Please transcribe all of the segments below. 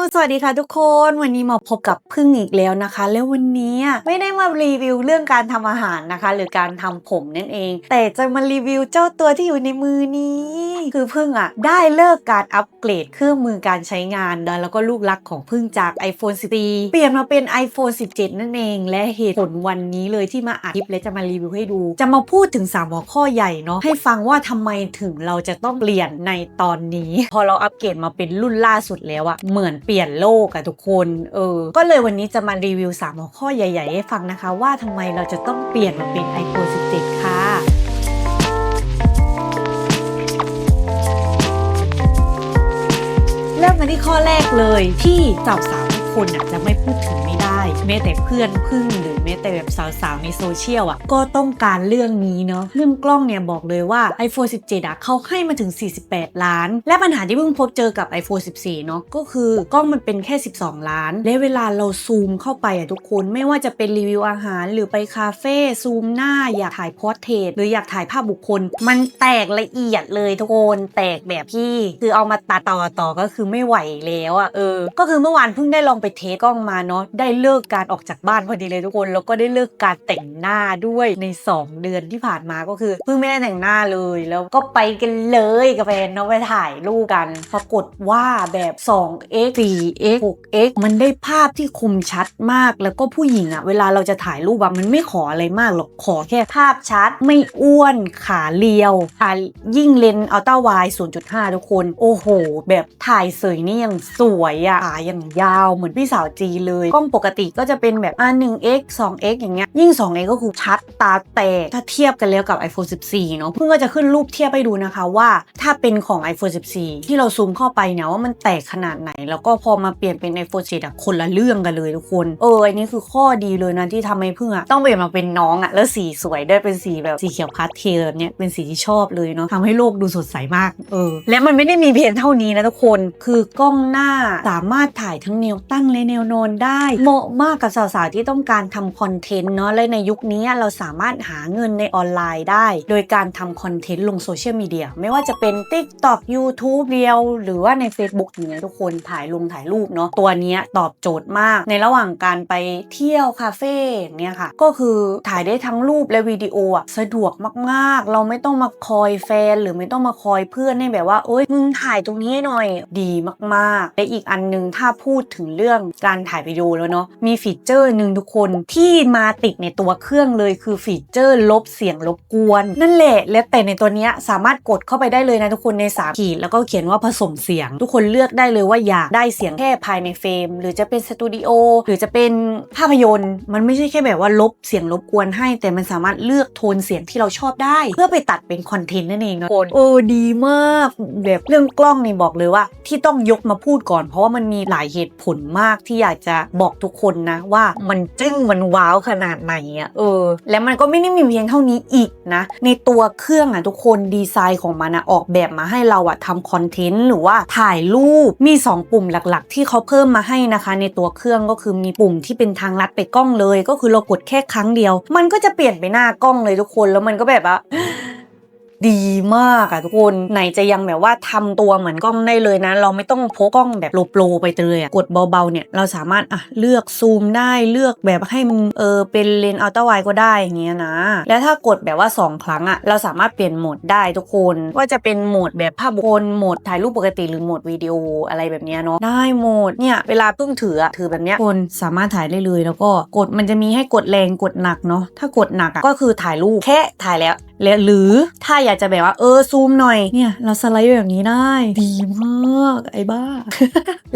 สวัสดีค่ะทุกคนวันนี้มาพบกับพึ่งอีกแล้วนะคะ แล้ววันนี้ไม่ได้มารีวิวเรื่องการทำอาหารนะคะ หรือการทำผมนั่นเอง แต่จะมารีวิวเจ้าตัวที่อยู่ในมือนี้ คือพึ่งอะ ได้เลิกการอัปเกรดเครื่องมือการใช้งานแล้วก็ลูกรักของพึ่งจาก iPhone 14เปลี่ยนมาเป็น iPhone 17 นั่นเองและเหตุผลวันนี้เลยที่มาอัดคลิปและจะมารีวิวให้ดู จะมาพูดถึงสามหัวข้อใหญ่เนาะให้ฟังว่าทำไมถึงเราจะต้องเปลี่ยนในตอนนี้ พอเราอัปเกรดมาเป็นรุ่นล่าสุดแล้วอะเหมือนปลี่ยนโลกอะทุกคน เออ ก็เลยวันนี้จะมารีวิว 3 หัวข้อใหญ่ๆ ให้ฟังนะคะ ว่าทำไมเราจะต้องเปลี่ยนมาเป็น iPhone 17 ค่ะเริ่มกันที่ข้อแรกเลยที่สาวสาวๆทุกคนอะจะไม่พูดถึง ม้แม้แต่เพื่อนพึ่งหรือแม้แต่แบบสาวๆในโซเชียลอะก็ต้องการเรื่องนี้เนาะเรื่องกล้องเนี่ยบอกเลยว่า iPhone 17อะเขาให้มาถึง 48 ล้าน และปัญหาที่เพิ่งพบเจอกับ iPhone 14 เนาะก็คือกล้องมันเป็นแค่ 12 ล้าน และเวลาเราซูมเข้าไปอะทุกคนไม่ว่าจะเป็นรีวิวอาหารหรือไปคาเฟ่ซูมหน้าอยากถ่ายพอร์เทรตหรืออยากถ่ายภาพบุคคล มันแตกละเอียดเลยทุกคนแตกแบบที่คือเอามาตัดต่อต่อก็คือไม่ไหวแล้วอะ่ะเออ ก็คือเมื่อวานเพิ่งได้ลองไปเทสกล้องมาเนาะได้เลิกการออกจากบ้านพอดีเลยทุกคน แล้วก็ได้เลิกการแต่งหน้าด้วยใน 2 เดือนที่ผ่านมาก็คือเพิ่งไม่ได้แต่งหน้าเลยแล้วก็ไปกันเลยกับแฟนเนาะไปถ่ายรูปกัน ปรากฏว่าแบบ 2x 4x 6x มันได้ภาพที่คมชัดมากแล้วก็ผู้หญิงอะเวลาเราจะถ่ายรูปอะมันไม่ขออะไรมากหรอกขอแค่ภาพชัด ไม่อ้วนขาเรียวอะยิ่งเลนอัลต้าไว0.5 ทุกคน โอ้โห แบบถ่ายเสยนี่ยังสวยอะ่ะขาอย่างยาวเหมือนพี่สาวจีเลยกล้องปกติก็็จะเป็นแบบอะ 1x 2x อย่างเงี้ย ยิ่ง 2x ก็คือชัดตาแตก ถ้าเทียบกันแล้วกับ iPhone 14 เนาะเพิ่งก็จะขึ้นรูปเทียบให้ดูนะคะว่าถ้าเป็นของ iPhone 14 ที่เราซูมเข้าไปเนี่ยว่ามันแตกขนาดไหน แล้วก็พอมาเปลี่ยนเป็น iPhone 7อะคนละเรื่องกันเลยทุกคน เอออันนี้คือข้อดีเลยนะที่ทำให้เพิ่งอะต้องเปลี่ยนมาเป็นน้องอะแล้วสีสวยด้วยเป็นสีแบบสีเขียวพาสเทลแบบเนี้ยเป็นสีที่ชอบเลยเนาะทำให้โลกดูสดใสมากเออและมันไม่ได้มีเพียงเท่านี้นะทุกคนคือกล้องหน้าสามารถถ่ายทั้งแนวตั้งและแนวนอนได้เหมาะมากกับสาวๆที่ต้องการทำคอนเทนต์เนาะและในยุคนี้เราสามารถหาเงินในออนไลน์ได้ โดยการทำคอนเทนต์ลงโซเชียลมีเดียไม่ว่าจะเป็น TikTok YouTube เรียวหรือว่าใน Facebook อย่างเงี้ยทุกคนถ่ายลงถ่ายรูปเนาะตัวนี้ตอบโจทย์มาก ในระหว่างการไปเที่ยวคาเฟ่เนี่ยค่ะ ก็คือถ่ายได้ทั้งรูปและวิดีโออะสะดวกมากๆ เราไม่ต้องมาคอยแฟน หรือไม่ต้องมาคอยเพื่อนให้แบบว่าเอ้ยมึงถ่ายตรงนี้หน่อยดีมากๆและอีกอันหนึงถ้าพูดถึงเรื่องการถ่ายวิดีโอแล้วเนาะมีฟีเจอร์หนึ่งทุกคนที่มาติดในตัวเครื่องเลยคือฟีเจอร์ลบเสียงรบกวน นั่นแหละและแต่ในตัวเนี้ยสามารถกดเข้าไปได้เลยนะทุกคนใน3ขีดแล้วก็เขียนว่าผสมเสียง ทุกคนเลือกได้เลยว่าอยากได้เสียงแค่ภายในเฟรมหรือจะเป็นสตูดิโอหรือจะเป็นภาพยนตร์ มันไม่ใช่แค่แบบว่าลบเสียงรบกวนให้ แต่มันสามารถเลือกโทนเสียงที่เราชอบได้ เพื่อไปตัดเป็นคอนเทนต์นั่นเองนะทุกคนโอ้ดีมากแบบเรื่องกล้องนี่บอกเลยว่า ที่ต้องยกมาพูดก่อน เพราะว่ามันมีหลายเหตุผลมากที่อยากจะบอกทุกคนนะว่ามันจึ้งมันว้าวขนาดไหนอะเออ แล้วมันก็ไม่ได้มีเพียงเท่านี้อีกนะ ในตัวเครื่องอะทุกคนดีไซน์ของมันอะออกแบบมาให้เราอะทำคอนเทนต์หรือว่าถ่ายรูปมี 2 ปุ่มหลักๆ ที่เขาเพิ่มมาให้นะคะ ในตัวเครื่องก็คือมีปุ่มที่เป็นทางลัดไปกล้องเลย ก็คือเรากดแค่ครั้งเดียว มันก็จะเปลี่ยนไปหน้ากล้องเลยทุกคนแล้วมันก็แบบว่า ดีมากอะทุกคนไหนจะยังแบบว่าทำตัวเหมือนกล้องได้เลยนะ เราไม่ต้องพกกล้องแบบโลโปรไปเลยอะกดเบาๆเนี่ยเราสามารถอะเลือกซูมได้เลือกแบบให้มันเออเป็นเลนส์อัลตร้าไวก็ได้อย่างเงี้ยนะ แล้วถ้ากดแบบว่า 2 ครั้งอะเราสามารถเปลี่ยนโหมดได้ทุกคนว่าจะเป็นโหมดแบบภาพบุคคลโหมดถ่ายรูปปกติหรือโหมดวิดีโออะไรแบบเนี้ยเนาะได้โหมดเนี่ยเวลาเพิ่งถือถือแบบเนี้ยคนสามารถถ่ายได้เลย แล้วก็กดมันจะมีให้กดแรงกดหนักเนาะถ้ากดหนักอะก็คือถ่ายรูปแค่ถ่ายแล้ว หรือถ้าอยากจะแบบว่าเออซูมหน่อยเนี่ยเราสไลด์แบบนี้ได้ ดีมากไอ้บ้า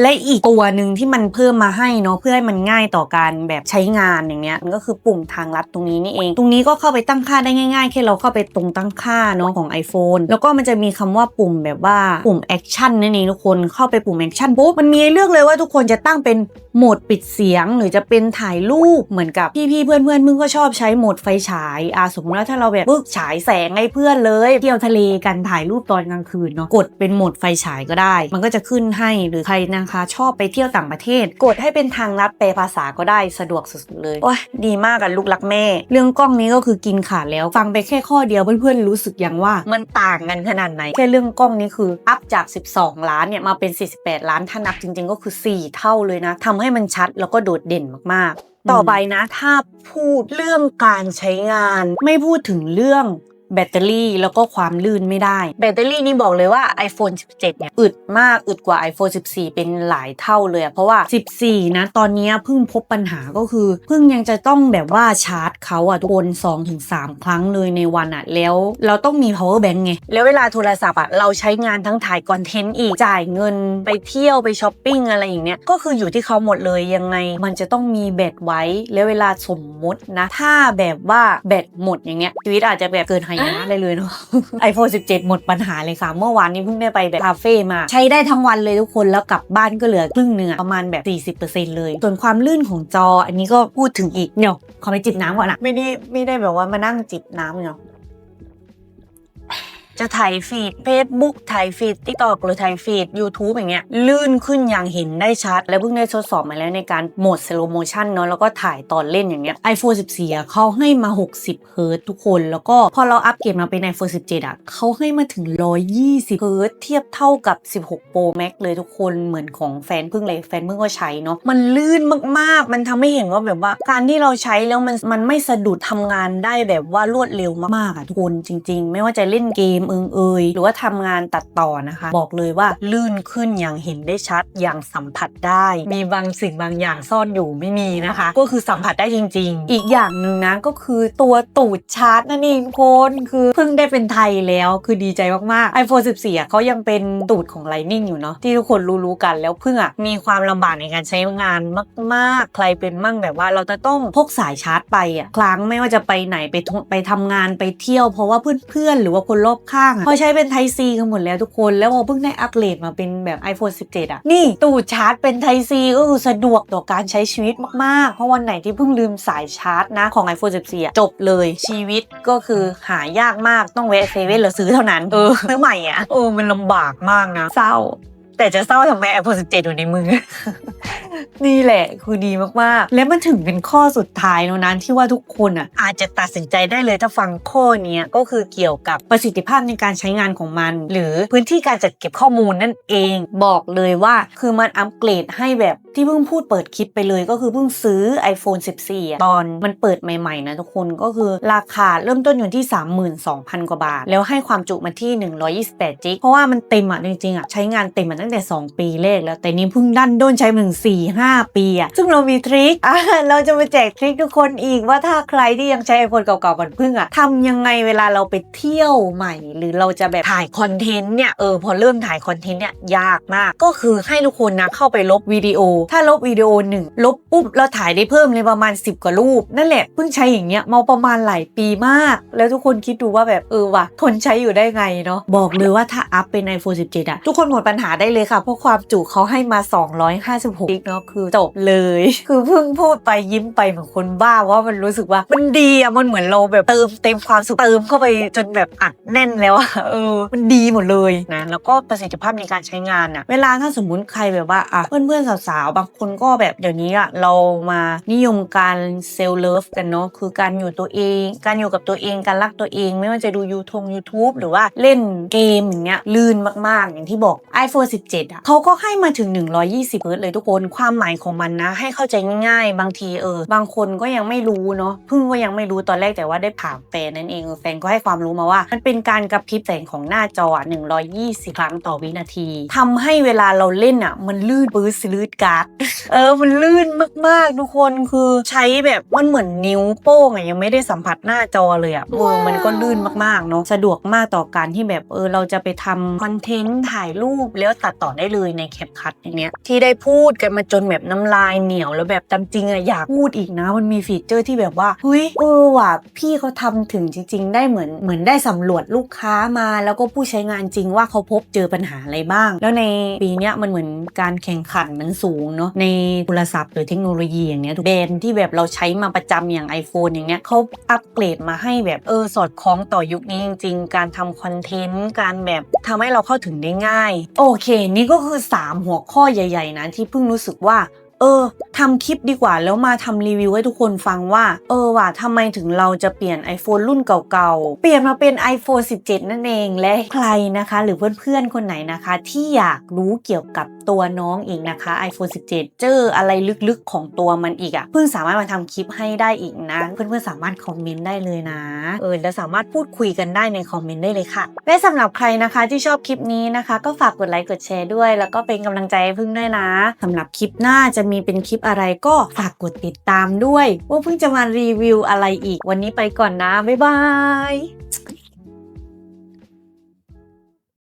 และอีกตัวหนึ่งที่มันเพิ่มมาให้เนาะเพื่อให้มันง่ายต่อการแบบใช้งานอย่างเงี้ยมันก็คือปุ่มทางลัดตรงนี้นี่เอง ตรงนี้ก็เข้าไปตั้งค่าได้ง่ายๆแค่เราเข้าไปตรงตั้งค่าเนาะของ iPhone แล้วก็มันจะมีคำว่าปุ่มแบบว่าปุ่มแอคชั่นนั่นเองทุกคนเข้าไปปุ่มแอคชั่นปุ๊บมันมีเลือกเลยว่าทุกคนจะตั้งเป็นโหมดปิดเสียง หรือจะเป็นถ่ายรูปเหมือนกับพี่ๆเพื่อนๆมึงก็ชอบใช้โหมดไฟฉายอะสมมติว่าถ้าเราแบบปึ๊กฉายายแสงให้เพื่อนเลยเที่ยวทะเลกันถ่ายรูปตอนกลางคืนเนาะกดเป็นโหมดไฟฉายก็ได้ มันก็จะขึ้นให้หรือใครนะคะชอบไปเที่ยวต่างประเทศ กดให้เป็นทางลัดแปลภาษาก็ได้สะดวกสุดๆเลยโอ้ยดีมากกับลูกรักแม่ เรื่องกล้องนี้ก็คือกินขาดแล้วฟังไปแค่ข้อเดียวเพื่อนๆรู้สึกยังว่า มันต่างกันขนาดไหนแค่เรื่องกล้องนี้คืออัพจาก 12 ล้านเนี่ยมาเป็น 48 ล้านถ้านับจริง ๆ ก็คือ 4 เท่าเลยนะทำให้มันชัดแล้วก็โดดเด่นมากๆ ต่อไปนะ ถ้าพูดเรื่องการใช้งาน ไม่พูดถึงเรื่อง แบตเตอรี่แล้วก็ความลื่นไม่ได้ แบตเตอรี่นี่บอกเลยว่า iPhone 17 เนี่ย อึดมากอึดกว่า iPhone 14 เป็นหลายเท่าเลย เพราะว่า 14 นะ ตอนนี้เพิ่งพบปัญหาก็คือเพิ่งยังจะต้องแบบว่าชาร์จเขาอะทุกคน2-3ครั้งเลยในวันอะแล้วเราต้องมี power bank ไง แล้วเวลาโทรศัพท์อะเราใช้งานทั้งถ่ายคอนเทนต์อีกจ่ายเงินไปเที่ยวไปช้อปปิ้งอะไรอย่างเนี้ยก็คืออยู่ที่เขาหมดเลยยังไง มันจะต้องมีแบตไว้แล้วเวลาสมมตินะ ถ้าแบบว่าแบตหมดอย่างเงี้ยชีวิตอาจจะแบบเกินหายนะได้เลยเนาะ iPhone 17 หมดปัญหาเลยค่ะ เมื่อวานนี้เพิ่งได้ไปแบบคาเฟ่มา ใช้ได้ทั้งวันเลยทุกคนแล้วกลับบ้านก็เหลือครึ่งเนื้อะประมาณแบบ 40%เลย ส่วนความลื่นของจออันนี้ก็พูดถึงอีกเดี๋ยวขอไปจิบน้ำก่อนนะไม่ได้ไม่ได้แบบว่ามานั่งจิบน้ำเนาะ จะถ่ายฟีด Facebook ถ่ายฟีด TikTok หรือถ่ายฟีด YouTube อย่างเงี้ยลื่นขึ้นอย่างเห็นได้ชัด และเพิ่งได้ทดสอบมาแล้วในการโหมด slow motion เนาะแล้วก็ถ่ายตอนเล่นอย่างเงี้ย iPhone 14เขาให้มา 60 เฮิร์ตทุกคน แล้วก็พอเราอัปเกรดมาเป็น iPhone 17 อะเขาให้มาถึง 120 เฮิร์ตเทียบเท่ากับ 16 Pro Max เลยทุกคนเหมือนของแฟนเพิ่งเลยแฟนเพิ่งก็ใช้เนาะมันลื่นมากๆ มันทำให้เห็นว่าแบบว่าการที่เราใช้แล้วมันมันไม่สะดุดทำงานได้แบบว่ารวดเร็วมากๆอะทุกคนจริง ๆ ไม่ว่าจะเล่นเกมเอิงเอยหรือว่าทำงานตัดต่อนะคะ บอกเลยว่าลื่นขึ้นอย่างเห็นได้ชัดอย่างสัมผัสได้ มีบางสิ่งบางอย่างซ่อนอยู่ไม่มีนะคะ ก็คือสัมผัสได้จริง ๆ อีกอย่างหนึ่งนะก็คือตัวตูดชาร์จนั่นเองคนคือเพิ่งได้เป็นไทยแล้วคือดีใจมากๆ iPhone 14อะเขายังเป็นตูดของ Lightning อยู่เนาะที่ทุกคนรู้ๆกันแล้วเพิ่งอะมีความลำบากในการใช้งานมาก ๆ ใครเป็นมั่งแบบว่าเราจะต้องพกสายชาร์จไปอะครั้งไม่ว่าจะไปไหนไปท่องไปทำงานไปเที่ยว เพราะว่าเพื่อนๆหรือว่าคนรอบข้างอะเขาใช้เป็นไทซีกันหมดแล้วทุกคน แล้วพอเพิ่งได้อัปเกรดมาเป็นแบบ iPhone 17 อะ นี่ตูดชาร์จเป็นไทซีก็คือสะดวกต่อการใช้ชีวิตมาก ๆ เพราะวันไหนที่เพิ่งลืมสายชาร์จนะของ iPhone 14อะจบเลยชีวิตก็คือหายากมากต้องแวะเซเว่นหรือซื้อเท่านั้น เออซื้อใหม่อะเออมันลำบากมากนะ เศร้า แต่จะเศร้าทำไม iPhone 17 อยู่ในมือ นี่แหละคือดีมากๆ และมันถึงเป็นข้อสุดท้ายแล้วนั้นที่ว่าทุกคนอะอาจจะตัดสินใจได้เลยถ้าฟังข้อนี้ก็คือเกี่ยวกับประสิทธิภาพในการใช้งานของมัน หรือพื้นที่การจัดเก็บข้อมูลนั่นเองบอกเลยว่าคือมันอัปเกรดให้แบบที่เพิ่งพูดเปิดคลิปไปเลยก็คือเพิ่งซื้อ iPhone 14 ตอนมันเปิดใหม่ๆนะทุกคนก็คือราคาเริ่มต้นอยู่ที่ 32,000 กว่าบาท แล้วให้ความจุมาที่ 128 จิกเพราะว่ามันเต็มอะจริงๆอะใช้งานเต็มมาตั้งแต่ 2 ปีแรกแล้วแต่นี้เพิ่งดันด้นใช้มาถึง4 5 ปีอะซึ่งเรามีทริคเราจะมาแจกทริคทุกคนอีกว่าถ้าใครที่ยังใช้ iPhone เก่าๆก่อนเพิ่งอะทำยังไงเวลาเราไปเที่ยวใหม่ หรือเราจะแบบถ่ายคอนเทนต์เนี่ยเออพอเริ่มถ่ายคอนเทนต์เนี่ยยากมาก ก็คือให้ทุกคนนะเข้าไปลบวิดีโอ ถ้าลบวิดีโอหนึ่งลบปุ๊บเราถ่ายได้เพิ่มเลยประมาณ 10 กว่ารูป นั่นแหละเพิ่งใช้อย่างเงี้ยมาประมาณหลายปีมาก แล้วทุกคนคิดดูว่าแบบเออว่ะทนใช้อยู่ได้ไงเนาะบอกเลยว่าถ้าอัพเป็น iPhone 17อะทุกคนหมดปัญหาได้เลยค่ะเพราะความจุเขาให้มา 256กิกเนาะคือจบเลย คือเพิ่งพูดไปยิ้มไปเหมือนคนบ้าว่ามันรู้สึกว่ามันดีอะมันเหมือนเราแบบเติมเต็มความสุขเติมเข้าไปจนแบบอัดแน่นแล้วอะเออ มันดีหมดเลยนะแล้วก็ประสิทธิภาพในการใช้งานอะเวลาถ้าสมมุติใครแบบว่าอะเพื่อนๆสาวๆบางคนก็แบบเดี๋ยวนี้อะเรามานิยมการเซลล์เลิฟกันเนาะคือการอยู่ตัวเอง การอยู่กับตัวเองการรักตัวเอง ไม่ว่าจะดูยูทง YouTube หรือว่าเล่นเกมอย่างเงี้ยลื่นมากๆ อย่างที่บอก iPhone 17อะเขาก็ให้มาถึง 120เฮิร์ตซ์เลยทุกคนความหมายของมันนะ ให้เข้าใจง่ายๆ บางทีเออ บางคนก็ยังไม่รู้เนาะเพิ่งก็ยังไม่รู้ตอนแรกแต่ว่าได้ถามแฟนนั่นเองเออแฟนก็ให้ความรู้มาว่า มันเป็นการกระพริบแสงของหน้าจออะ120 ครั้งต่อวินาทีทำให้เวลาเราเล่นอะ มันลื่นปื้ดสลืดการ์ดเออมันลื่นมากๆทุกคนคือใช้แบบมันเหมือนนิ้วโป้งอะยังไม่ได้สัมผัสหน้าจอเลยอะมือมันก็ลื่นมากๆเนาะสะดวกมากต่อการที่แบบเออเราจะไปทำคอนเทนต์ถ่ายรูปแล้วตัดต่อได้เลยในแคปคัทอย่างเนี้ยที่ได้พูดกันมาจจนแบบน้ำลายเหนียวแล้วแบบตามจริงอะอยากพูดอีกนะ มันมีฟีเจอร์ที่แบบว่าเฮ้ยเออว่ะพี่เขาทำถึงจริง ๆ ได้เหมือนเหมือนได้สำรวจลูกค้ามา แล้วก็ผู้ใช้งานจริงว่าเขาพบเจอปัญหาอะไรบ้าง แล้วในปีนี้มันเหมือนการแข่งขันมันสูงเนาะในโทรศัพท์หรือเทคโนโลยีอย่างเนี้ยแบรนด์ที่แบบเราใช้มาประจำอย่าง iPhone อย่างเนี้ยเขาอัปเกรดมาให้แบบเออสอดคล้องต่อยุคนี้จริง ๆ การทำคอนเทนต์การแบบทำให้เราเข้าถึงได้ง่าย โอเค นี่ก็คือ 3 หัวข้อใหญ่ ๆนะที่เพิ่งรู้สึกว่าเออทำคลิปดีกว่าแล้วมาทำรีวิวให้ทุกคนฟังว่า เออว่ะทำไมถึงเราจะเปลี่ยน iPhone รุ่นเก่าๆ เปลี่ยนมาเป็น iPhone 17 นั่นเองและใครนะคะ หรือเพื่อนๆ คนไหนนะคะ ที่อยากรู้เกี่ยวกับตัวน้องอีกนะคะ iPhone 17 เจออะไรลึกๆของตัวมันอีกอะ่ะเพิ่งสามารถมาทำคลิปให้ได้อีกนะ เพื่อนๆสามารถคอมเมนต์ได้เลยนะเออแล้วสามารถพูดคุยกันได้ในคอมเมนต์ได้เลยค่ะ และสำหรับใครนะคะที่ชอบคลิปนี้นะคะ ก็ฝากกดไลค์กดแชร์ด้วย แล้วก็เป็นกำลังใจให้พึ่งด้วยนะสำหรับคลิปหน้าจะมีมีเป็นคลิปอะไรก็ฝากกดติดตามด้วย ว่าเพิ่งจะมารีวิวอะไรอีก วันนี้ไปก่อนนะ บ๊ายบาย